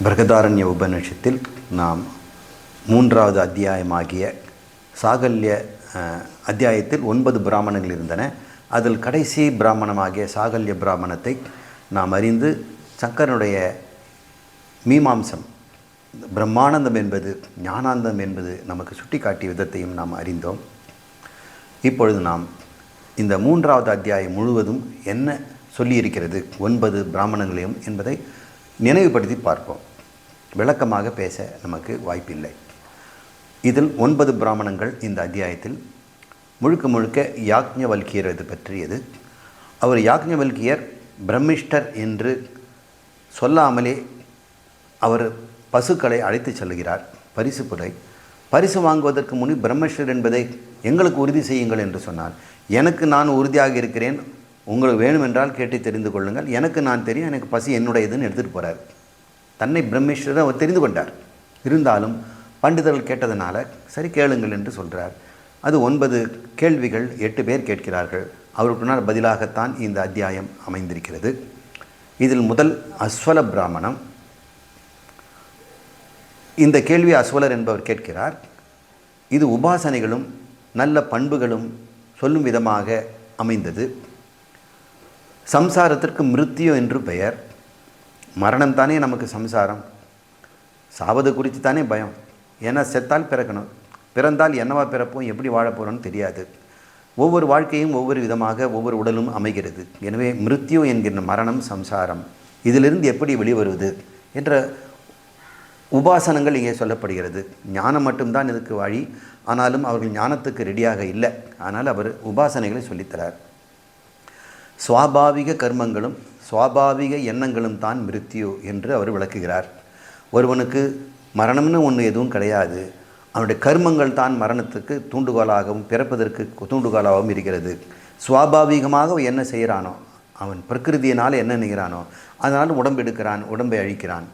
பிரகதாரண்ய உபநிஷத்தில் நாம் மூன்றாவது அத்தியாயமாகிய சாகல்ய அத்தியாயத்தில் ஒன்பது பிராமணங்கள் இருந்தன. அதில் கடைசி பிராமணமாகிய சாகல்ய பிராமணத்தை நாம் அறிந்து சங்கரனுடைய மீமாம்சம் பிரம்மானந்தம் என்பது ஞானாந்தம் என்பது நமக்கு சுட்டிக்காட்டிய விதத்தையும் நாம் அறிந்தோம். இப்பொழுது நாம் இந்த மூன்றாவது அத்தியாயம் முழுவதும் என்ன சொல்லியிருக்கிறது? ஒன்பது பிராமணங்களையும் என்பதை நினைவுபடுத்தி பார்ப்போம். விளக்கமாக பேச நமக்கு வாய்ப்பில்லை. இதில் ஒன்பது பிராமணங்கள் இந்த அத்தியாயத்தில். முழுக்க முழுக்க யாக்ஞவல்கியர் இது பற்றியது. அவர் யாக்ஞவல்கியர் பிரம்மிஷ்டர் என்று சொல்லாமலே அவர் பசுக்களை அழைத்து செல்கிறார். பரிசு புரை பரிசு வாங்குவதற்கு முன் பிரம்மஷ்டர் என்பதை எங்களுக்கு உறுதி செய்யுங்கள் என்று சொன்னார். எனக்கு நான் உறுதியாக இருக்கிறேன். உங்களுக்கு வேணுமென்றால் கேட்டு தெரிந்து கொள்ளுங்கள். எனக்கு நான் தெரியும் எனக்கு பசி என்னுடையதுன்னு எடுத்துகிட்டு போகிறார் தன்னை பிரம்மேஸ்வரர் அவர் தெரிந்து கொண்டார். இருந்தாலும் பண்டிதர்கள் கேட்டதனால சரி கேளுங்கள் என்று சொல்கிறார் அது ஒன்பது கேள்விகள் எட்டு பேர் கேட்கிறார்கள். அவருக்குனால் பதிலாகத்தான் இந்த அத்தியாயம் அமைந்திருக்கிறது. இதில் முதல் அஸ்வல பிராமணம். இந்த கேள்வி அஸ்வலர் என்பவர் கேட்கிறார். இது உபாசனைகளும் நல்ல பண்புகளும் சொல்லும் விதமாக அமைந்தது. சம்சாரத்திற்கு மிருத்தியோ என்று பெயர். மரணம் தானே நமக்கு சம்சாரம். சாவது குறித்து தானே பயம். ஏன்னா செத்தால் பிறக்கணும். பிறந்தால் என்னவா பிறப்போம் எப்படி வாழப்போகிறோன்னு தெரியாது. ஒவ்வொரு வாழ்க்கையும் ஒவ்வொரு விதமாக ஒவ்வொரு உடலும் அமைகிறது. எனவே மிருத்தியோ என்கின்ற மரணம் சம்சாரம். இதிலிருந்து எப்படி வெளிவருவது என்ற உபாசனங்கள் இங்கே சொல்லப்படுகிறது. ஞானம் மட்டும்தான் இதுக்கு வழி. ஆனாலும் அவர்கள் ஞானத்துக்கு ரெடியாக இல்லை. ஆனால் அவர் உபாசனைகளை சொல்லித்தரார். சுவாபாவிக கர்மங்களும் சுவாபாவிக எண்ணங்களும் தான் மிருத்யு என்று அவர் விளக்குகிறார். ஒருவனுக்கு மரணம்னு ஒன்று எதுவும் கிடையாது. அவனுடைய கர்மங்கள் தான் மரணத்துக்கு தூண்டுகோலாகவும் பிறப்பதற்கு தூண்டுகோலாகவும் இருக்கிறது. சுவாபாவிகமாக என்ன செய்கிறானோ அவன் பிரகிருதியினால் என்ன நினைக்கிறானோ அதனால் உடம்பு எடுக்கிறான் உடம்பை அழிக்கிறான்.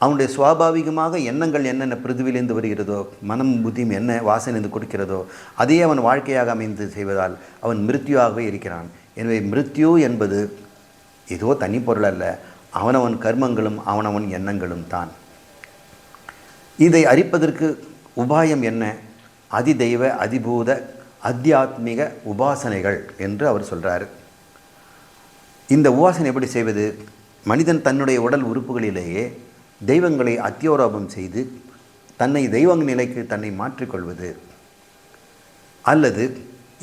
அவனுடைய சுவாபாவிகமாக எண்ணங்கள் என்னென்ன பிரிதுவிலிருந்து வருகிறதோ மனம் புத்தியும் என்ன வாசனைந்து கொடுக்கிறதோ அதையே அவன் வாழ்க்கையாக அமைந்து செய்வதால் அவன் மிருத்யுவாகவே இருக்கிறான். எனவே மிருத்யு என்பது ஏதோ தனி பொருள் அல்ல. அவனவன் கர்மங்களும் அவனவன் எண்ணங்களும் தான். இதை அறிப்பதற்கு உபாயம் என்ன? அதிதெய்வ அதிபூத அத்தியாத்மிக உபாசனைகள் என்று அவர் சொல்கிறார் இந்த உபாசனை எப்படி செய்வது? மனிதன் தன்னுடைய உடல் உறுப்புகளிலேயே தெய்வங்களை அத்தியோரோபம் செய்து தன்னை தெய்வங்க நிலைக்கு தன்னை மாற்றிக்கொள்வது. அல்லது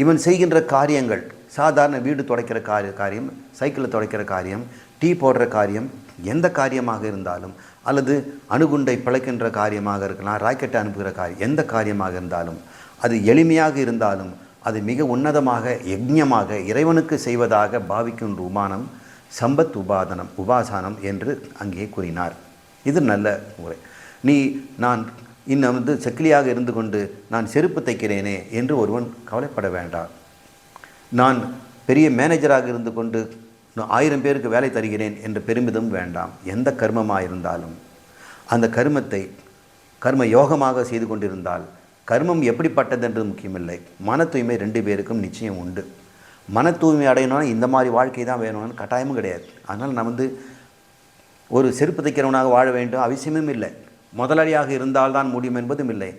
இவன் செய்கின்ற காரியங்கள் சாதாரண வீடு துடைக்கிற காரிய காரியம் சைக்கிளை துடைக்கிற காரியம் டீ போடுற காரியம் எந்த காரியமாக இருந்தாலும் அல்லது அணுகுண்டை பிழைக்கின்ற காரியமாக இருக்கலாம் ராக்கெட்டை அனுப்புகிற காரியம் எந்த காரியமாக இருந்தாலும் அது எளிமையாக இருந்தாலும் அது மிக உன்னதமாக யஜ்ஞமாக இறைவனுக்கு செய்வதாக பாவிக்கின்ற உமானம் சம்பத் உபாதனம் உபாசானம் என்று அங்கே கூறினார். இது நல்ல முறை. நீ நான் இன்னும் வந்து செக்கிலியாக இருந்து கொண்டு நான் செருப்பு தைக்கிறேனே என்று ஒருவன் கவலைப்பட வேண்டாம். நான் பெரிய மேனேஜராக இருந்து கொண்டு நான் ஆயிரம் பேருக்கு வேலை தருகிறேன் என்ற பெருமிதம் வேண்டாம். எந்த கர்மமாக இருந்தாலும் அந்த கர்மத்தை கர்ம யோகமாக செய்து கொண்டிருந்தால் கர்மம் எப்படிப்பட்டதென்றது முக்கியமில்லை. மன தூய்மை ரெண்டு பேருக்கும் நிச்சயம் உண்டு. மன தூய்மை அடையணும்னா இந்த மாதிரி வாழ்க்கை தான் வேணும்னு கட்டாயமும் கிடையாது. அதனால் நான் வந்து ஒரு செருப்பு தைக்கிறவனாக வாழ வேண்டும் அவசியமும் இல்லை. முதலாளியாக இருந்தால்தான் முடியும் என்பதும் இல்லை.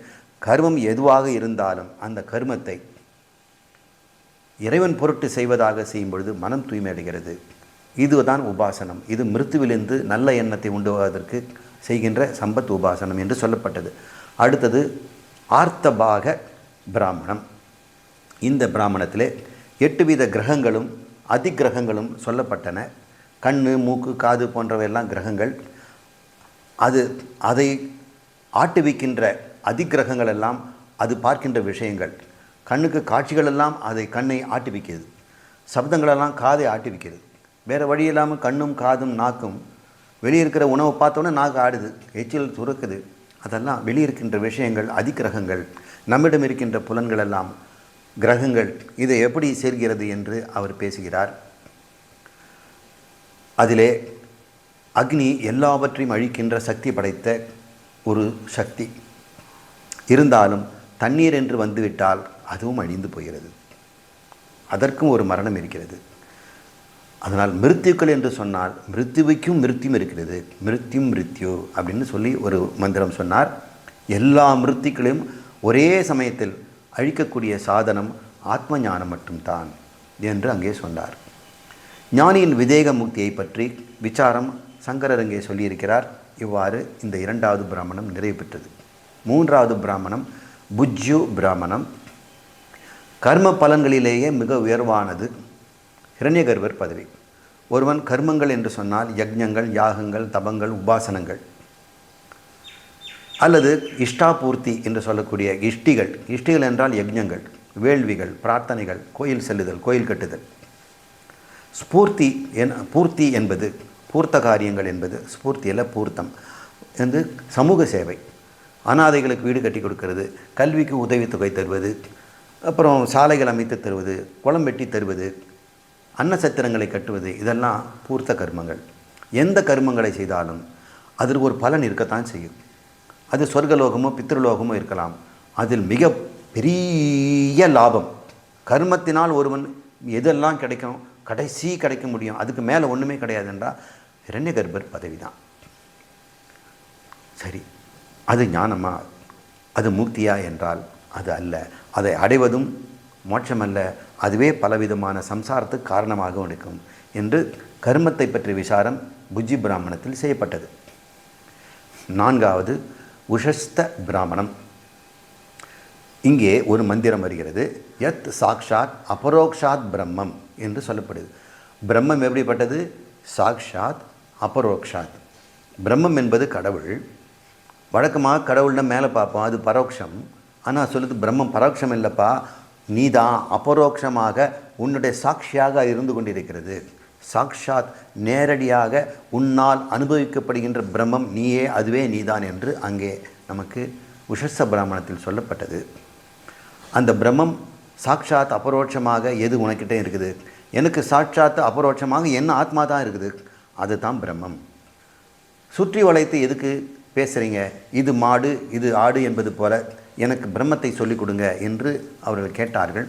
கர்மம் எதுவாக இருந்தாலும் அந்த கர்மத்தை இறைவன் பொருட்டு செய்வதாக செய்யும் பொழுது மனம் தூய்மை அடைகிறது. இதுதான் உபாசனம். இது மிருத்துவிலிருந்து நல்ல எண்ணத்தை உண்டுவதற்கு செய்கின்ற சம்பத் உபாசனம் என்று சொல்லப்பட்டது. அடுத்தது ஆர்த்தபாக பிராமணம். இந்த பிராமணத்திலே எட்டு வித கிரகங்களும் அதிகிரகங்களும் சொல்லப்பட்டன. கண் மூக்கு காது போன்றவையெல்லாம் கிரகங்கள். அது அதை ஆட்டுவிக்கின்ற அதிகிரகங்கள் எல்லாம் அது பார்க்கின்ற விஷயங்கள். கண்ணுக்கு காட்சிகள் எல்லாம் அதை கண்ணை ஆட்டுவிக்கிறது. சப்தங்களெல்லாம் காதை ஆட்டுவிக்கிறது. வேறு வழி இல்லாமல் கண்ணும் காதும் நாக்கும் வெளியே இருக்கிற உணவை பார்த்தோன்னே நாக்கு ஆடுது. எச்சில் துறக்குது. அதெல்லாம் வெளியிருக்கின்ற விஷயங்கள் அதிகிரகங்கள் நம்மிடம் இருக்கின்ற புலன்கள் எல்லாம் கிரகங்கள் இதை எப்படி சேர்கிறது என்று அவர் பேசுகிறார். அதிலே அக்னி எல்லாவற்றையும் அழிக்கின்ற சக்தி படைத்த ஒரு சக்தி. இருந்தாலும் தண்ணீர் என்று வந்துவிட்டால் அதுவும் அழிந்து போகிறது. அதற்கும் ஒரு மரணம் இருக்கிறது. அதனால் மிருத்துக்கள் என்று சொன்னால் மிருத்யுவுக்கும் மிருத்தியும் இருக்கிறது. மிருத்யும் மிருத்யு அப்படின்னு சொல்லி ஒரு மந்திரம் சொன்னார். எல்லா மிருத்திகளையும் ஒரே சமயத்தில் அழிக்கக்கூடிய சாதனம் ஆத்ம ஞானம் மட்டும்தான் என்று அங்கே சொன்னார். ஞானியின் விதேக முக்தியை பற்றி விசாரம் சங்கரர் அங்கே சொல்லியிருக்கிறார். இவ்வாறு இந்த இரண்டாவது பிராமணம் நிறைவு பெற்றது. மூன்றாவது பிராமணம் புஜ்ஜு பிராமணம். கர்ம பலன்களிலேயே மிக உயர்வானது. இரண்யகர்வர் பதவி. ஒருவன் கர்மங்கள் என்று சொன்னால் யக்ஞங்கள் யாகங்கள் தபங்கள் உபாசனங்கள். அல்லது இஷ்டாபூர்த்தி என்று சொல்லக்கூடிய இஷ்டிகள். இஷ்டிகள் என்றால் யஜ்ஞங்கள் வேள்விகள் பிரார்த்தனைகள் கோயில் செல்லுதல் கோயில் கட்டுதல். ஸ்பூர்த்தி என் பூர்த்தி என்பது பூர்த்த காரியங்கள் என்பது ஸ்பூர்த்தி அல்ல பூர்த்தம் வந்து சமூக சேவை. அனாதைகளுக்கு வீடு கட்டி கொடுக்கறது கல்விக்கு உதவித்தொகை தருவது அப்புறம் சாலைகள் அமைத்து தருவது குளம் வெட்டி தருவது அன்னசத்திரங்களை கட்டுவது இதெல்லாம் பூர்த்த கர்மங்கள். எந்த கர்மங்களை செய்தாலும் அதற்கு ஒரு பலன் இருக்கத்தான் செய்யும். அது சொர்க்கலோகமோ பித்ருலோகமோ இருக்கலாம். அதில் மிக பெரிய லாபம். கர்மத்தினால் ஒருவன் எதெல்லாம் கிடைக்கும் கடைசி கிடைக்க முடியும் அதுக்கு மேலே ஒன்றுமே கிடையாது என்றால் இரண்யகர்பர் பதவி தான் சரி அது ஞானமா? அது முக்தியா என்றால் அது அல்ல. அதை அடைவதும் மோட்சமல்ல. அதுவே பலவிதமான சம்சாரத்துக்கு காரணமாக இருக்கும் என்று கர்மத்தை பற்றிய விசாரம் புஜ்ஜி பிராமணத்தில் செய்யப்பட்டது. நான்காவது உஷஸ்த பிராமணம். இங்கே ஒரு மந்திரம் வருகிறது. யத் சாக்ஷாத் அபரோக்ஷாத் பிரம்மம் என்று சொல்லப்படுது. பிரம்மம் எப்படிப்பட்டது? சாக்ஷாத் அபரோக்ஷாத். பிரம்மம் என்பது கடவுள். வழக்கமாக கடவுள்னா மேலே பார்ப்போம். அது பரோட்சம் ஆனால் சொல்லுது பிரம்மம் பரோட்சம் இல்லைப்பா நீ தான் அபரோக்ஷமாக உன்னுடைய சாட்சியாக இருந்து கொண்டிருக்கிறது. சாக்ஷாத் நேரடியாக உன்னால் அனுபவிக்கப்படுகின்ற பிரம்மம் நீயே அதுவே நீதான் என்று அங்கே நமக்கு உஷஸ பிராமணத்தில் சொல்லப்பட்டது. அந்த பிரம்மம் சாட்சாத் அபரோட்சமாக எது உனக்கிட்டே இருக்குது? எனக்கு சாட்சாத் அபரோட்சமாக என்ன ஆத்மா தான் இருக்குது. அதுதான் பிரம்மம். சுற்றி வளைத்து எதுக்கு பேசுகிறீங்க இது மாடு இது ஆடு என்பது போல எனக்கு பிரம்மத்தை சொல்லிக் கொடுங்க என்று அவர்கள் கேட்டார்கள்.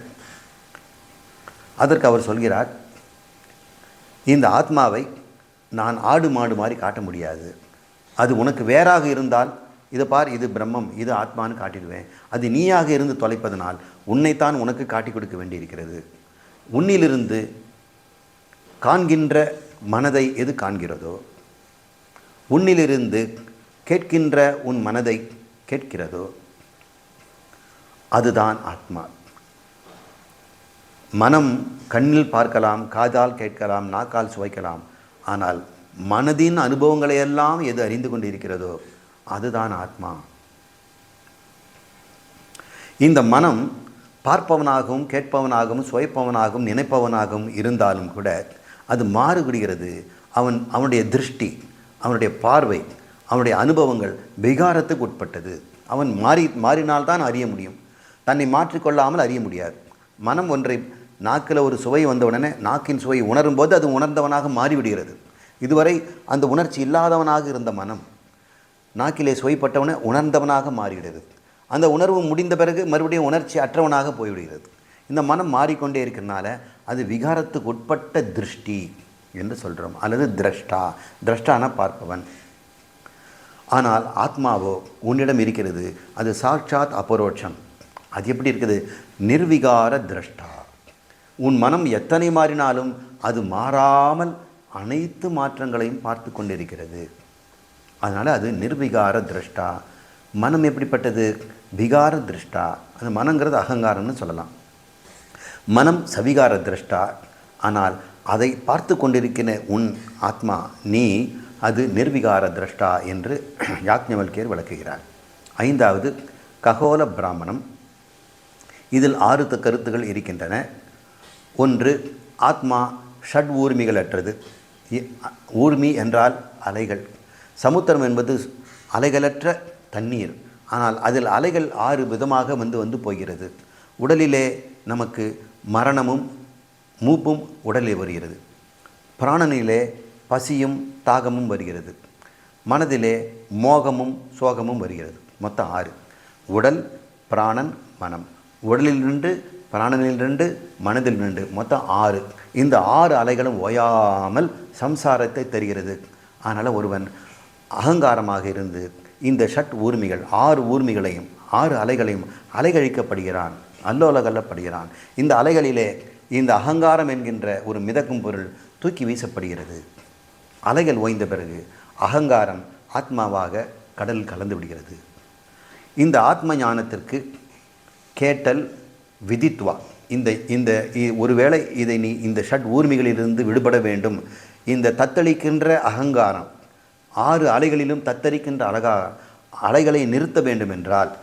அதற்கு அவர் சொல்கிறார் இந்த ஆத்மாவை நான் ஆடு மாடு மாதிரி காட்ட முடியாது. அது உனக்கு வேறாக இருந்தால் இதை பார் இது பிரம்மம் இது ஆத்மான்னு காட்டிடுவேன். அது நீயாக இருந்து தொலைப்பதனால் உன்னைத்தான் உனக்கு காட்டி கொடுக்க வேண்டியிருக்கிறது. உன்னிலிருந்து காண்கின்ற மனதை எது காண்கிறதோ உன்னிலிருந்து கேட்கின்ற உன் மனதை கேட்கிறதோ அதுதான் ஆத்மா. மனம் கண்ணில் பார்க்கலாம் காதால் கேட்கலாம் நாக்கால் சுவைக்கலாம். ஆனால் மனதின் அனுபவங்களை எல்லாம் எது அறிந்து கொண்டிருக்கிறதோ அதுதான் ஆத்மா. இந்த மனம் பார்ப்பவனாகவும் கேட்பவனாகவும் சுவைப்பவனாகவும் நினைப்பவனாகவும் இருந்தாலும் கூட அது மாறுபடுகிறது. அவன் அவனுடைய திருஷ்டி அவனுடைய பார்வை அவனுடைய அனுபவங்கள் விகாரத்துக்கு உட்பட்டது. அவன் மாறி மாறினால்தான் அறிய முடியும். தன்னை மாற்றிக்கொள்ளாமல் அறிய முடியாது. மனம் ஒன்றை நாக்கில் ஒரு சுவை வந்த உடனே நாக்கின் சுவை உணரும் போது அது உணர்ந்தவனாக மாறிவிடுகிறது. இதுவரை அந்த உணர்ச்சி இல்லாதவனாக இருந்த மனம் நாக்கிலே சுவைப்பட்டவனை உணர்ந்தவனாக மாறிவிடுகிறது. அந்த உணர்வு முடிந்த பிறகு மறுபடியும் உணர்ச்சி அற்றவனாக போய்விடுகிறது. இந்த மனம் மாறிக்கொண்டே இருக்கிறனால அது விகாரத்துக்கு உட்பட்ட திருஷ்டி என்று சொல்கிறோம் அல்லது திரஷ்டா. திரஷ்டான பார்ப்பவன். ஆனால் ஆத்மாவோ உன்னிடம் இருக்கிறது. அது சாட்சாத் அபரோட்சம். அது எப்படி இருக்குது? நிர்விகார திரஷ்டா. உன் மனம் எத்தனை மாறினாலும் அது மாறாமல் அனைத்து மாற்றங்களையும் பார்த்து கொண்டிருக்கிறது. அதனால் அது நிர்விகார திரஷ்டா. மனம் எப்படிப்பட்டது? விகார திருஷ்டா. அந்த மனங்கிறது அகங்காரம்னு சொல்லலாம். மனம் சவிகார திரஷ்டா. ஆனால் அதை பார்த்து கொண்டிருக்கிற உன் ஆத்மா நீ அது நிர்விகார திரஷ்டா என்று யாக்ஞவல்கியர் விளக்குகிறார். ஐந்தாவது ககோல பிராமணம். இதில் ஆறு த- கருத்துகள் இருக்கின்றன. ஒன்று ஆத்மா ஷட் ஊர்மிகளற்றது. இ- ஊர்மி என்றால் அலைகள். சமுத்திரம் என்பது அலைகளற்ற தண்ணீர். ஆனால் அதில் அலைகள் ஆறு விதமாக வந்து வந்து போகிறது. உடலிலே நமக்கு மரணமும் மூப்பும் உடலில் வருகிறது. பிராணனிலே பசியும் தாகமும் வருகிறது. மனதிலே மோகமும் சோகமும் வருகிறது. மொத்தம் ஆறு. உடல் பிராணன் மனம். உடலில் நின்று பிராணனில் ரெண்டு மனதில் ரெண்டு மொத்தம் ஆறு. இந்த ஆறு அலைகளும் ஓயாமல் சம்சாரத்தை தருகிறது. அதனால் ஒருவன் அகங்காரமாக இருந்து இந்த ஷட் ஊர்மிகள் ஆறு ஊர்மிகளையும் ஆறு அலைகளையும் அலைகழிக்கப்படுகிறான் அல்லோலகல்லப்படுகிறான். இந்த அலைகளிலே இந்த அகங்காரம் என்கின்ற ஒரு மிதக்கும் பொருள் தூக்கி வீசப்படுகிறது. அலைகள் ஓய்ந்த பிறகு அகங்காரம் ஆத்மாவாக கடல் கலந்து விடுகிறது. இந்த ஆத்ம ஞானத்திற்கு கேட்டல் விதித்வா. இந்த இந்த இ- ஒருவேளை இதை நீ இந்த ஷட் ஊர்மிகளிலிருந்து விடுபட வேண்டும். இந்த தத்தளிக்கின்ற அகங்காரம் ஆறு அலைகளிலும் தத்தளிக்கின்ற அழகா அலைகளை நிறுத்த வேண்டும் என்றால்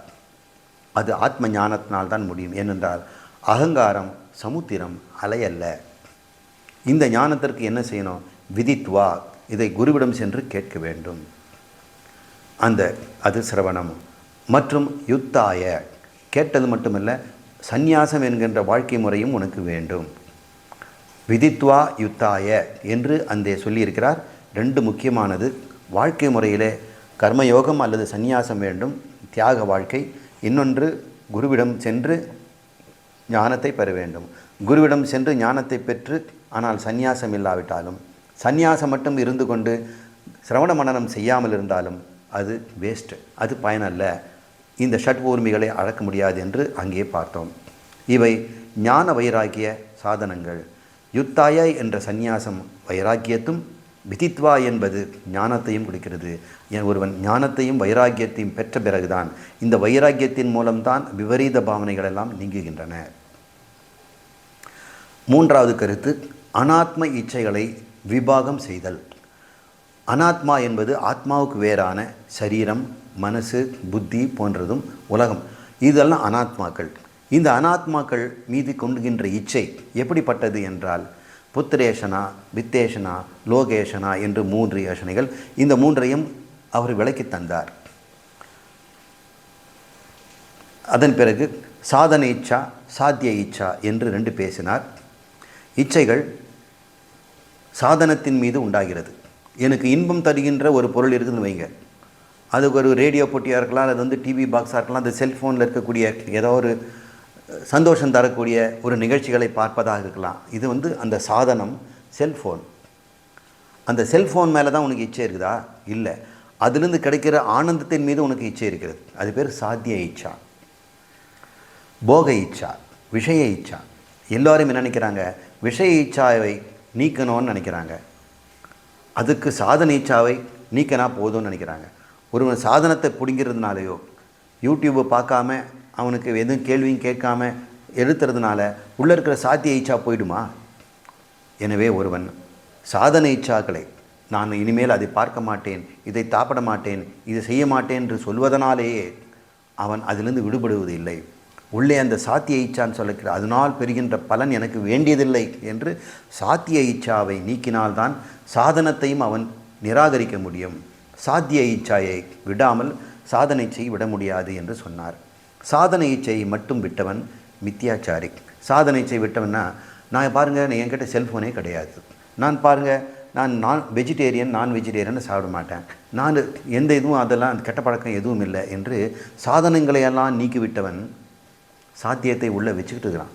அது ஆத்ம ஞானத்தினால் தான் முடியும். ஏனென்றால் அகங்காரம் சமுத்திரம் அலை அல்ல இந்த ஞானத்திற்கு என்ன செய்யணும்? விதித்வா. இதை குருவிடம் சென்று கேட்க வேண்டும். அந்த அது சிரவணம். மற்றும் யுத்தாய. கேட்டது மட்டுமல்ல சந்நியாசம் என்கின்ற வாழ்க்கை முறையும் உனக்கு வேண்டும். விதித்வா யுத்தாய என்று அந்தே சொல்லியிருக்கிறார். ரெண்டு முக்கியமானது வாழ்க்கை முறையிலே கர்மயோகம் அல்லது சந்நியாசம் வேண்டும் தியாக வாழ்க்கை. இன்னொன்று குருவிடம் சென்று ஞானத்தை பெற வேண்டும். குருவிடம் சென்று ஞானத்தை பெற்று ஆனால் சந்நியாசம் இல்லாவிட்டாலும் சந்நியாசம் மட்டும் இருந்து கொண்டு சிரவண மனனம் செய்யாமல் இருந்தாலும் அது வேஸ்ட் அது பயனல்ல. இந்த ஷட் ஊர்மிகளை அழக்க முடியாது என்று அங்கே பார்த்தோம். இவை ஞான வைராகிய சாதனங்கள். யுத்தாய என்ற சந்நியாசம் வைராக்கியத்தும் விதித்வா என்பது ஞானத்தையும் கொடுக்கிறது. ஒருவன் ஞானத்தையும் வைராக்கியத்தையும் பெற்ற பிறகுதான் இந்த வைராக்கியத்தின் மூலம்தான் விபரீத பாவனைகள் எல்லாம் நீங்குகின்றன. மூன்றாவது கருத்து அனாத்ம இச்சைகளை விபாகம் செய்தல். அனாத்மா என்பது ஆத்மாவுக்கு வேறான சரீரம் மனசு புத்தி போன்றதும் உலகம். இதெல்லாம் அனாத்மாக்கள். இந்த அனாத்மாக்கள் மீது கொண்டுகின்ற இச்சை எப்படிப்பட்டது என்றால் புத்திரேஷனா வித்தேஷனா லோகேஷனா என்று மூன்று யோசனைகள் இந்த மூன்றையும் அவர் விளக்கி தந்தார். அதன் பிறகு சாதன இச்சா சாத்திய இச்சா என்று ரெண்டு பேசினார். இச்சைகள் சாதனத்தின் மீது உண்டாகிறது. எனக்கு இன்பம் தருகின்ற ஒரு பொருள் இருக்குதுன்னு வைங்க. அதுக்கு ஒரு ரேடியோ போட்டியாக இருக்கலாம் அது வந்து டிவி பாக்ஸாக இருக்கலாம் அது செல்ஃபோனில் இருக்கக்கூடிய ஏதோ ஒரு சந்தோஷம் தரக்கூடிய ஒரு நிகழ்ச்சிகளை பார்ப்பதாக இருக்கலாம். இது வந்து அந்த சாதனம் செல்ஃபோன் அந்த செல்ஃபோன் மேலே தான் உனக்கு இச்சை இருக்குதா? இல்லை. அதுலேருந்து கிடைக்கிற ஆனந்தத்தின் மீது உனக்கு இச்சை இருக்கிறது. அது பேர் சாத்திய இச்சா. போக இச்சா. விஷய இச்சா. எல்லோரும் என்ன நினைக்கிறாங்க? விஷய இச்சாவை நீக்கணும்னு நினைக்கிறாங்க. அதுக்கு சாதன இச்சாவை நீக்கினா போதும்னு நினைக்கிறாங்க. ஒருவன் சாதனத்தை பிடிங்கிறதுனாலையோ யூடியூப்பை பார்க்காம அவனுக்கு எதுவும் கேள்வியும் கேட்காம எழுத்துறதுனால உள்ளே இருக்கிற சாத்திய இச்சா போயிடுமா? எனவே ஒருவன் சாதன இச்சாக்களை நான் இனிமேல் அதை பார்க்க மாட்டேன் இதை தாப்பட மாட்டேன் இதை செய்ய மாட்டேன் என்று சொல்வதனாலேயே அவன் அதிலிருந்து விடுபடுவது இல்லை உள்ளே அந்த சாத்திய இச்சான்னு சொல்லிக்கிற அதனால் பெறுகின்ற பலன் எனக்கு வேண்டியதில்லை என்று சாத்திய இச்சாவை நீக்கினால்தான் சாதனத்தையும் அவன் நிராகரிக்க முடியும். சாத்திய இச்சாயை விடாமல் சாதனை செய் விட முடியாது என்று சொன்னார். சாதனை இச்சையை மட்டும் விட்டவன் மித்தியாச்சாரி. சாதனை செய் விட்டவன்னா நான் பாருங்கள் என்கிட்ட செல்ஃபோனே கிடையாது. நான் பாருங்கள் நான் நான் வெஜிடேரியன் நான் வெஜிடேரியன் சாப்பிட மாட்டேன். நான் எந்த இதுவும் அதெல்லாம் கெட்ட பழக்கம் எதுவும் இல்லை என்று சாதனங்களையெல்லாம் நீக்கிவிட்டவன் சாத்தியத்தை உள்ளே வச்சுக்கிட்டு இருக்கிறான்.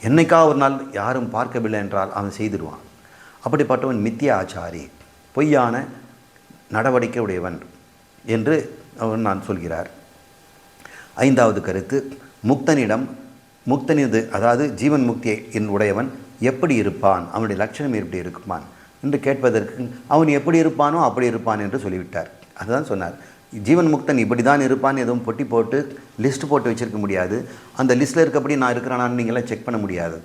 என்னைக்கா ஒரு நாள் யாரும் பார்க்கவில்லை என்றால் அவன் செய்திருவான் அப்படிப்பட்டவன் மித்திய ஆச்சாரி பொய்யான நடவடிக்கை உடையவன் என்று அவன் நான் சொல்கிறார். ஐந்தாவது கருத்து முக்தனிடம் முக்தனிது அதாவது ஜீவன் முக்தியை என் உடையவன் எப்படி இருப்பான்? அவனுடைய லட்சணம் எப்படி இருக்குமான்? என்று கேட்பதற்கு அவன் எப்படி இருப்பானோ அப்படி இருப்பான் என்று சொல்லிவிட்டார். அதுதான் சொன்னார். ஜீவன் முக்தன் இப்படி தான் இருப்பான் எதுவும் பொட்டி போட்டு லிஸ்ட் போட்டு வச்சிருக்க முடியாது. அந்த லிஸ்ட்டில் இருக்கப்படி நான் இருக்கிறானான்னு நீங்களாம் செக் பண்ண முடியாது.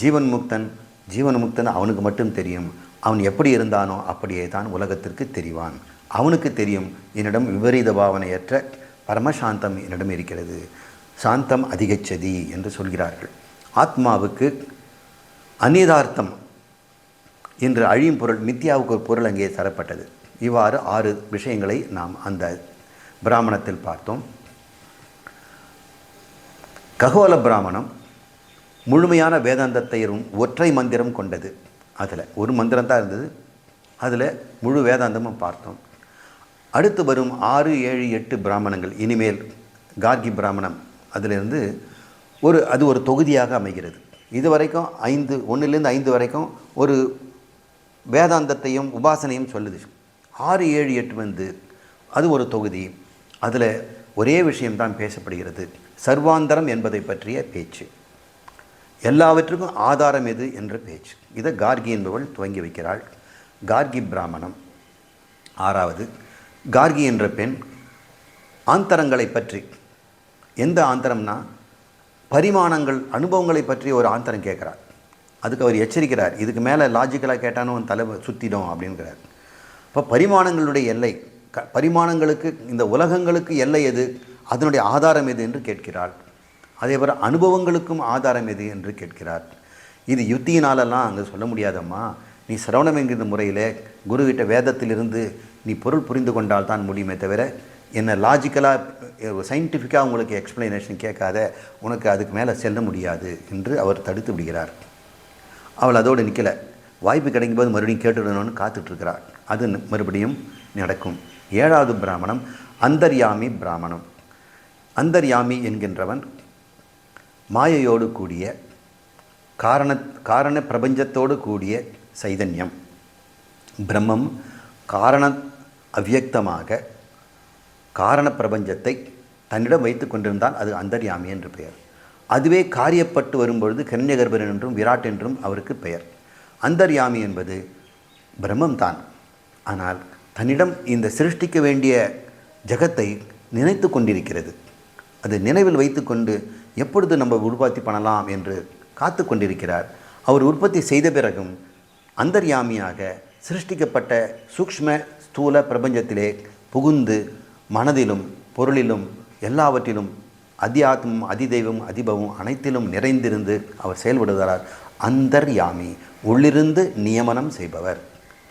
ஜீவன் முக்தன் ஜீவன் முக்தன் அவனுக்கு மட்டும் தெரியும். அவன் எப்படி இருந்தானோ அப்படியே தான் உலகத்திற்கு தெரிவான். அவனுக்கு தெரியும் என்னிடம் விபரீத பாவனையற்ற பரமசாந்தம் என்னிடம் இருக்கிறது. சாந்தம் அதிகச்சதி என்று சொல்கிறார்கள். ஆத்மாவுக்கு அநீதார்த்தம் என்று அழியும் பொருள் மித்யாவுக்கு ஒரு பொருள் அங்கே தரப்பட்டது. இவ்வாறு ஆறு விஷயங்களை நாம் அந்த பிராமணத்தில் பார்த்தோம். ககோல பிராமணம் முழுமையான வேதாந்தத்தையும் ஒற்றை மந்திரம் கொண்டது. அதில். ஒரு மந்திரம் தான் இருந்தது. அதில் முழு வேதாந்தமும் பார்த்தோம். அடுத்து வரும் ஆறு ஏழு எட்டு பிராமணங்கள். இனிமேல் கார்கி பிராமணம். அதிலிருந்து ஒரு அது ஒரு தொகுதியாக அமைகிறது. இது வரைக்கும் ஐந்து ஒன்றுலேருந்து ஐந்து வரைக்கும் ஒரு வேதாந்தத்தையும் உபாசனையும் சொல்லுது. ஆறு ஏழு எட்டு வந்து அது ஒரு தொகுதி. அதில் ஒரே விஷயம்தான் பேசப்படுகிறது. சர்வாந்தரம் என்பதை பற்றிய பேச்சு. எல்லாவற்றுக்கும் ஆதாரம் எது என்ற பேச்சு. இதை கார்கி என்பவள் துவங்கி வைக்கிறாள். கார்கி பிராமணம். ஆறாவது கார்கி என்ற பெண் ஆந்தரங்களை பற்றி. எந்த ஆந்தரம்னா பரிமாணங்கள் அனுபவங்களை பற்றி ஒரு ஆந்தரம் கேட்குறார். அதுக்கு அவர் எச்சரிக்கிறார். இதுக்கு மேலே லாஜிக்கலாக கேட்டாலும் உன் தலை சுற்றிடும் அப்படிங்கிறார். இப்போ பரிமாணங்களுடைய எல்லை க பரிமாணங்களுக்கு இந்த உலகங்களுக்கு எல்லை எது? அதனுடைய ஆதாரம் எது என்று கேட்கிறாள். அதே போல் அனுபவங்களுக்கும் ஆதாரம் எது என்று கேட்கிறார். இது யுத்தியினாலெல்லாம் அங்கே சொல்ல முடியாதம்மா. நீ சிரவணம் என்கிற முறையில் குருவிட்ட வேதத்திலிருந்து நீ பொருள் புரிந்து கொண்டால் தான் முடியுமே தவிர என்ன லாஜிக்கலாக சயின்டிஃபிக்காக உங்களுக்கு எக்ஸ்ப்ளனேஷன் கேட்காத உனக்கு அதுக்கு மேலே செல்ல முடியாது என்று அவர் தடுத்து விடுகிறார். அவள் அதோடு நிற்கலை வாய்ப்பு கிடைக்கும் போது மறுபடியும் கேட்டுடணும்னு காத்துட்ருக்கிறாள். அது மறுபடியும் நடக்கும். ஏழாவது பிராமணம் அந்தர்யாமி பிராமணம். அந்தர்யாமி என்கின்றவன் மாயையோடு கூடிய காரண காரண பிரபஞ்சத்தோடு கூடிய சைதன்யம். பிரம்மம் காரண அவ்வியக்தமாக காரண பிரபஞ்சத்தை தன்னிடம் வைத்து கொண்டிருந்தால் அது அந்தர்யாமி என்று பெயர். அதுவே காரியப்பட்டு வரும்பொழுது கன்னியகர்பன் என்றும் விராட் என்றும் அவருக்கு பெயர். அந்தர்யாமி என்பது பிரம்மம்தான் ஆனால் தன்னிடம் இந்த சிருஷ்டிக்க வேண்டிய ஜகத்தை நினைத்து கொண்டிருக்கிறது. அது நினைவில் வைத்துக்கொண்டு எப்பொழுது நம்ம உற்பத்தி பண்ணலாம் என்று காத்து கொண்டிருக்கிறார். அவர் உற்பத்தி செய்த பிறகும் அந்தர்யாமியாக சிருஷ்டிக்கப்பட்ட சூக்ஷ்ம ஸ்தூல பிரபஞ்சத்திலே புகுந்து மனதிலும் பொருளிலும் எல்லாவற்றிலும் அத்தியாத்மம் அதிதெய்வம் அதிபவம் அனைத்திலும் நிறைந்திருந்து அவர் செயல்படுகிறார். அந்தர்யாமி உள்ளிருந்து நியமனம் செய்பவர்.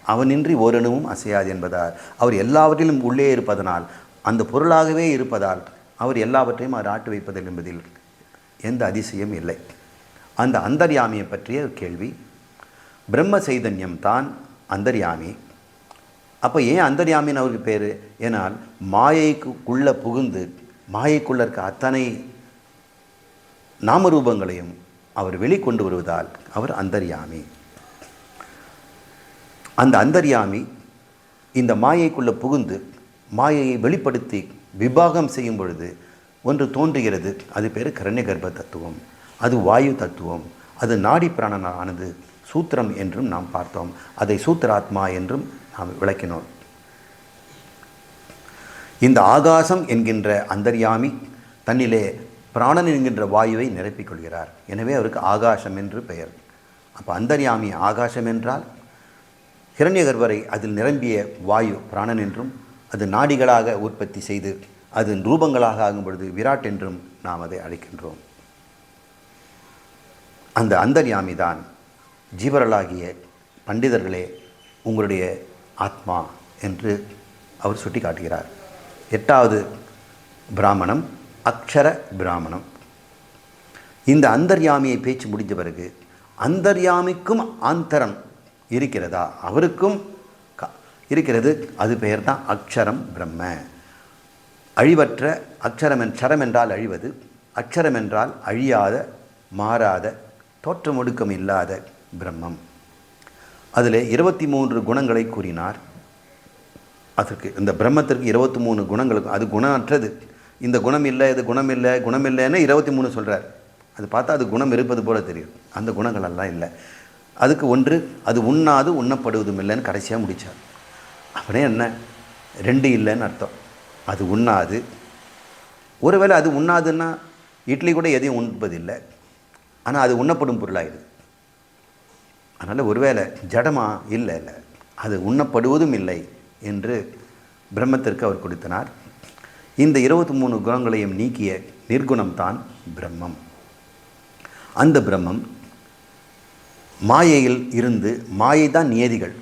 அவனின்றி ஓரணுவும் அசையாது என்பதால் அவர் எல்லாவற்றிலும் உள்ளே இருப்பதனால் அந்த பொருளாகவே இருப்பதால் அவர் எல்லாவற்றையும் அவர் ஆட்டு வைப்பதில் என்பதில் எந்த அதிசயம் இல்லை. அந்த அந்தர்யாமியை பற்றிய ஒரு கேள்வி. பிரம்ம சைதன்யம் தான் அந்தர்யாமி. அப்போ ஏன் அந்தர்யாமின்னு அவருக்கு பேர்? ஏன்னால் மாயைக்குள்ளே புகுந்து மாயைக்குள்ளே இருக்க அத்தனை நாமரூபங்களையும் அவர் வெளிக்கொண்டு வருவதால் அவர் அந்தர்யாமி. அந்த அந்தர்யாமி இந்த மாயைக்குள்ளே புகுந்து மாயையை வெளிப்படுத்தி விபாகம் செய்யும் பொழுது ஒன்று தோன்றுகிறது. அது பேர் கரண்யகர்ப்ப தத்துவம். அது வாயு தத்துவம். அது நாடி பிராணனானது சூத்திரம் என்றும் நாம் பார்த்தோம். அதை சூத்திராத்மா என்றும் நாம் விளக்கினோம். இந்த ஆகாசம் என்கின்ற அந்தர்யாமி தன்னிலே பிராணன் என்கின்ற வாயுவை நிரப்பிக் கொள்கிறார். எனவே அவருக்கு ஆகாசம் என்று பெயர். அப்போ அந்தர்யாமி ஆகாசம் என்றால் ஹிரண்யகர்வரை அதில் நிரம்பிய வாயு பிராணன் என்றும் அது நாடிகளாக உற்பத்தி செய்து அது ரூபங்களாக ஆகும் பொழுது விராட் என்றும் நாம் அதை அழைக்கின்றோம். அந்த அந்தர்யாமி தான் ஜீவர்களாகிய பண்டிதர்களே உங்களுடைய ஆத்மா என்று அவர் சுட்டி காட்டுகிறார் எட்டாவது பிராமணம் அக்ஷர பிராமணம். இந்த அந்தர்யாமியை பேச்சு முடிஞ்ச பிறகு அந்தர்யாமிக்கும் ஆந்தரம் இருக்கிறதா? அவருக்கும் இருக்கிறது. அது பெயர் தான் அக்ஷரம் பிரம்ம. அழிவற்ற அக்ஷரம் சரம் என்றால் அழிவது அக்ஷரம் என்றால் அழியாத மாறாத தோற்றம் ஒடுக்கம் இல்லாத பிரம்மம். அதில் இருபத்தி மூன்று குணங்களை கூறினார். அதற்கு இந்த பிரம்மத்திற்கு இருபத்தி மூணு குணங்களுக்கும் அது குணமற்றது. இந்த குணம் இல்லை இது குணம் இல்லை குணம் இல்லைன்னு இருபத்தி மூணு சொல்கிறார் அது பார்த்தா அது குணம் இருப்பது போல தெரியும். அந்த குணங்கள் எல்லாம் இல்லை. அதுக்கு ஒன்று அது உண்ணாது உண்ணப்படுவதும் இல்லைன்னு கடைசியாக முடித்தார் அப்படியே என்ன? ரெண்டு இல்லைன்னு அர்த்தம். அது உண்ணாது. ஒருவேளை அது உண்ணாதுன்னா இட்லி கூட எதையும் உண்பதில்லை. ஆனால் அது உண்ணப்படும் பொருளாயிடுது. அதனால் ஒருவேளை ஜடமா இல்லை இல்லை அது உண்ணப்படுவதும் இல்லை என்று பிரம்மத்திற்கு அவர் கொடுத்தனார். இந்த இருபத்தி மூணு குணங்களையும் நீக்கிய நிர்குணம்தான் பிரம்மம். அந்த பிரம்மம் மாயையில் இருந்து மாயை தான் நியதிகள்.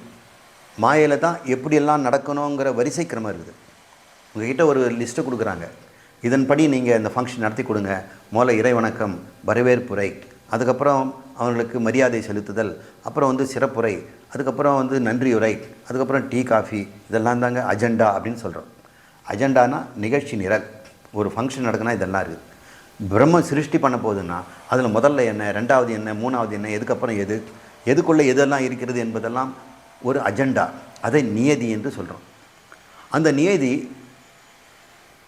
மாயையில் தான் எப்படியெல்லாம் நடக்கணுங்கிற வரிசை கிரமம் இருக்குது. உங்ககிட்ட ஒரு லிஸ்ட்டு கொடுக்குறாங்க. இதன்படி நீங்கள் இந்த ஃபங்க்ஷன் நடத்தி கொடுங்க. முதல்ல இறை வணக்கம் வரவேற்புரை அதுக்கப்புறம் அவங்களுக்கு மரியாதை செலுத்துதல் அப்புறம் வந்து சிறப்புரை அதுக்கப்புறம் வந்து நன்றியுரை அதுக்கப்புறம் டீ காஃபி இதெல்லாம் தாங்க அஜெண்டா அப்படின்னு சொல்கிறோம் அஜெண்டானா நிகழ்ச்சி நிரல். ஒரு ஃபங்க்ஷன் நடக்குனா இதெல்லாம் இருக்குது பிரம்ம சிருஷ்டி பண்ண போகுதுன்னா அதில் முதல்ல என்ன ரெண்டாவது என்ன மூணாவது என்ன எதுக்கப்புறம் எது எதுக்குள்ளே எதெல்லாம் இருக்கிறது என்பதெல்லாம் ஒரு அஜெண்டா அதை நியதி என்று சொல்கிறோம் அந்த நியதி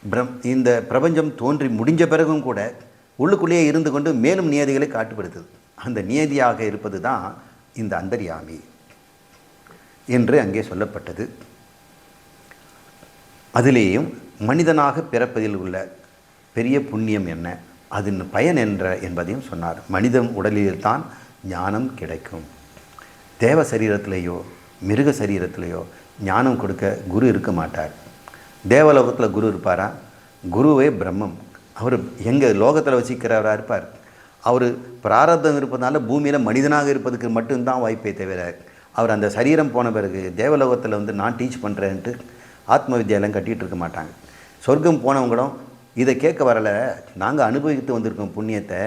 பிரம் இந்த பிரபஞ்சம் தோன்றி முடிஞ்ச பிறகும் கூட உள்ளுக்குள்ளேயே இருந்து கொண்டு மேலும் நியதிகளை காட்டுப்படுத்துது. அந்த நியதியாக இருப்பது தான் இந்த அந்தர்யாமி என்று அங்கே சொல்லப்பட்டது. அதிலேயும் மனிதனாக பிறப்பதில் உள்ள பெரிய புண்ணியம் என்ன? அதன் பயன் என்ற என்பதையும் சொன்னார். மனிதன் உடலில்தான் ஞானம் கிடைக்கும். தேவ சரீரத்திலேயோ மிருக சரீரத்திலேயோ ஞானம் கொடுக்க குரு இருக்க மாட்டார். தேவலோகத்தில் குரு இருப்பாரா? குருவே பிரம்மம். அவர் எங்கள் லோகத்தில் வசிக்கிறவராக இருப்பார். அவர் பிராரத்தம் இருப்பதனால பூமியில் மனிதனாக இருப்பதுக்கு மட்டும்தான் வாய்ப்பே தவிர அவர் அந்த சரீரம் போன பிறகு தேவலோகத்தில் வந்து நான் டீச் பண்ணுறேன்ட்டு ஆத்ம வித்யாலயம் கட்டிகிட்டு இருக்க மாட்டாங்க. சொர்க்கம் போனவங்களும் இதை கேட்க வரல. நாங்கள் அனுபவித்து வந்திருக்கோம் புண்ணியத்தை.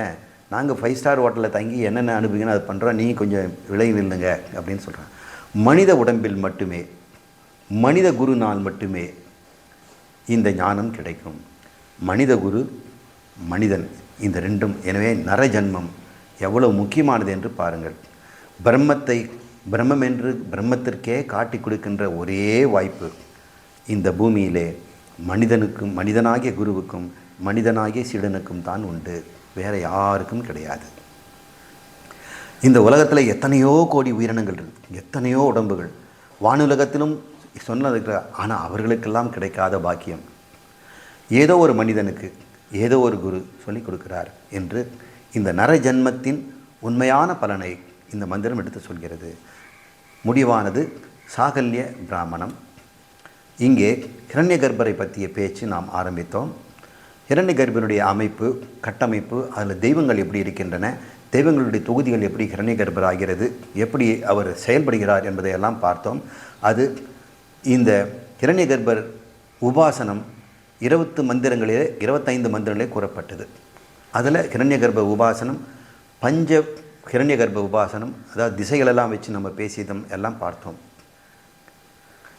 நாங்கள் ஃபைவ் ஸ்டார் ஹோட்டலில் தங்கி என்னென்ன அனுபவிக்கணும் அதை பண்ணுறோம் நீங்கள் கொஞ்சம் விலை நில்லுங்க அப்படின்னு சொல்கிறாங்க மனித உடம்பில் மட்டுமே மனித குருனால் மட்டுமே இந்த ஞானம் கிடைக்கும். மனித குரு மனிதன் இந்த ரெண்டும். எனவே நரஜன்மம் எவ்வளவு முக்கியமானது என்று பாருங்கள். பிரம்மத்தை பிரம்மம் என்று பிரம்மத்திற்கே காட்டி கொடுக்கின்ற ஒரே வாய்ப்பு இந்த பூமியிலே மனிதனுக்கும் மனிதனாகிய குருவுக்கும் மனிதனாகிய சீடனுக்கும் தான் உண்டு. வேற யாருக்கும் கிடையாது. இந்த உலகத்தில் எத்தனையோ கோடி உயிரினங்கள் இருக்கு. எத்தனையோ உடம்புகள். வானுலகத்திலும் சொன்னதுக்கு ஆனால் அவர்களுக்கெல்லாம் கிடைக்காத பாக்கியம். ஏதோ ஒரு மனிதனுக்கு ஏதோ ஒரு குரு சொல்லிக் கொடுக்கிறார் என்று இந்த நர ஜன்மத்தின் உண்மையான பலனை இந்த மந்திரம் எடுத்து சொல்கிறது. முடிவானது சாகல்ய பிராமணம். இங்கே ஹிரண்ய கர்ப்பரை பற்றிய பேச்சு நாம் ஆரம்பித்தோம். ஹிரண்ய கர்ப்பருடைய அமைப்பு கட்டமைப்பு அதில் தெய்வங்கள் எப்படி இருக்கின்றன தெய்வங்களுடைய தொகுதிகள் எப்படி ஹிரண்ய கர்ப்பர் ஆகிறது எப்படி அவர் செயல்படுகிறார் என்பதையெல்லாம் பார்த்தோம். அது இந்த கிரண்ய கர்ப்பர் உபாசனம் இருபத்து மந்திரங்களிலே இருபத்தைந்து மந்திரங்களே கூறப்பட்டது. அதில் கிரண்ய கர்ப்ப உபாசனம் பஞ்ச ஹிரண்ய கர்ப்ப உபாசனம் அதாவது திசைகளெல்லாம் வச்சு நம்ம பேசியதும் எல்லாம் பார்த்தோம்.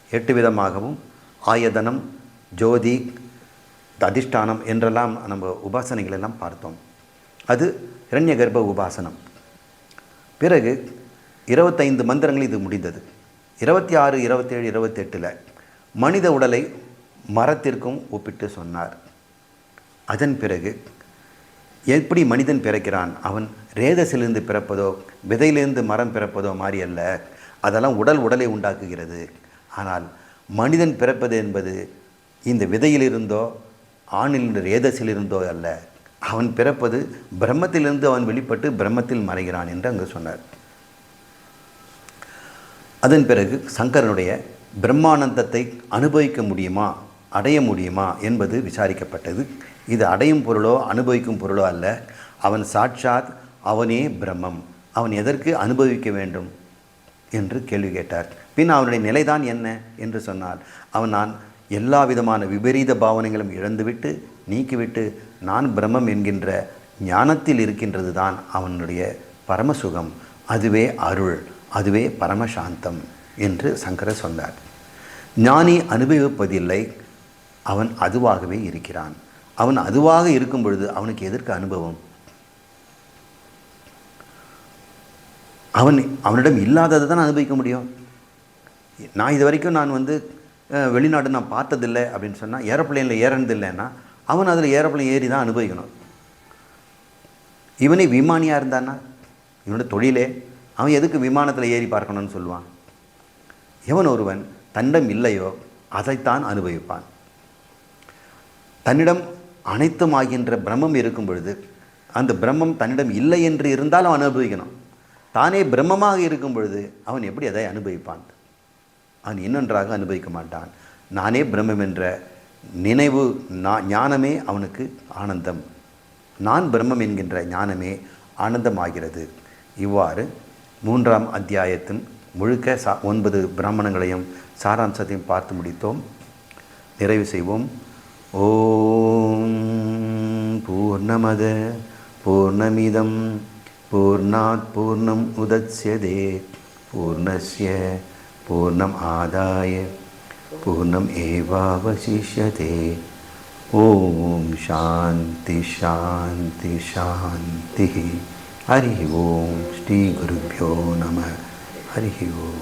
எட்டு விதமாகவும் ஆயதனம் ஜோதி அதிஷ்டானம் என்றெல்லாம் நம்ம உபாசனைகள் எல்லாம் பார்த்தோம். அது இரண்ய கர்ப்ப உபாசனம். பிறகு இருபத்தைந்து மந்திரங்கள் இது முடிந்தது. இருபத்தி ஆறு இருபத்தேழு இருபத்தெட்டில் மனித உடலை மரத்திற்கும் ஒப்பிட்டு சொன்னார். அதன் பிறகு எப்படி மனிதன் பிறக்கிறான்? அவன் ரேதசிலிருந்து பிறப்பதோ விதையிலிருந்து மரம் பிறப்பதோ மாறி அல்ல. அதெல்லாம் உடல் உடலை உண்டாக்குகிறது. ஆனால் மனிதன் பிறப்பது என்பது இந்த விதையிலிருந்தோ ஆணிலிருந்து ரேதசிலிருந்தோ அல்ல. அவன் பிறப்பது பிரம்மத்திலிருந்து அவன் வெளிப்பட்டு பிரம்மத்தில் மறைகிறான் என்று அங்கு சொன்னார். அதன் பிறகு சங்கரனுடைய பிரம்மானந்தத்தை அனுபவிக்க முடியுமா அடைய முடியுமா என்பது விசாரிக்கப்பட்டது. இது அடையும் பொருளோ அனுபவிக்கும் பொருளோ அல்ல. அவன் சாட்சாத் அவனே பிரம்மம். அவன் எதற்கு அனுபவிக்க வேண்டும் என்று கேள்வி கேட்டார். பின் அவனுடைய நிலைதான் என்ன என்று சொன்னால் அவன் நான் எல்லா விதமான விபரீத பாவனைகளும் இழந்துவிட்டு நீக்கிவிட்டு நான் பிரம்மம் என்கின்ற ஞானத்தில் இருக்கின்றது தான் அவனுடைய பரமசுகம் அதுவே அருள். அதுவே பரமசாந்தம் என்று சங்கரர் சொன்னார். ஞானி அனுபவிப்பதில்லை அவன் அதுவாகவே இருக்கிறான். அவன் அதுவாக இருக்கும் பொழுது அவனுக்கு எதற்கு அனுபவம்? அவன் அவனிடம் இல்லாததை தான் அனுபவிக்க முடியும். நான் இது வரைக்கும் நான் வந்து வெளிநாடு நான் பார்த்ததில்லை அப்படின்னு சொன்னால் ஏரோப்ளைனில் ஏறினதில்லைன்னா அவன் அதில் ஏரோப்ளைன் ஏறி தான் அனுபவிக்கணும். இவனே விமானியாக இருந்தான்னா இவனோட தொழிலே அவன் எதுக்கு விமானத்தில் ஏறி பார்க்கணும்னு சொல்லுவான்? எவன் ஒருவன் தன்னிடம் இல்லையோ அதைத்தான் அனுபவிப்பான். தன்னிடம் அனைத்தும் ஆகின்ற பிரம்மம் இருக்கும் பொழுது அந்த பிரம்மம் தன்னிடம் இல்லை என்று இருந்தாலும் அவன் அனுபவிக்கணும். தானே பிரம்மமாக இருக்கும் பொழுது அவன் எப்படி அதை அனுபவிப்பான்? அவன் இன்னொன்றாக அனுபவிக்க மாட்டான். நானே பிரம்மம் என்ற நினைவு நான் ஞானமே அவனுக்கு ஆனந்தம். நான் பிரம்மம் என்கின்ற ஞானமே ஆனந்தமாகிறது. இவ்வாறு மூன்றாம் அத்தியாயத்தின் முழுக்க சா ஒன்பது பிராமணங்களையும் சாராம்சத்தையும் பார்த்து முடித்தோம். நிறைவு செய்வோம். ஓம் பூர்ணமத பூர்ணமிதம். பூர்ணாத் பூர்ணம் உதத்யதே பூர்ணஸ்ய பூர்ணம் ஆதாய. பூர்ணம் ஏவாவசிஷ்யதே. ஓம் சாந்தி சாந்தி சாந்தி ஹரி ஓம் ஸ்ரீ குருப்பியோ நம ஹரி ஓம்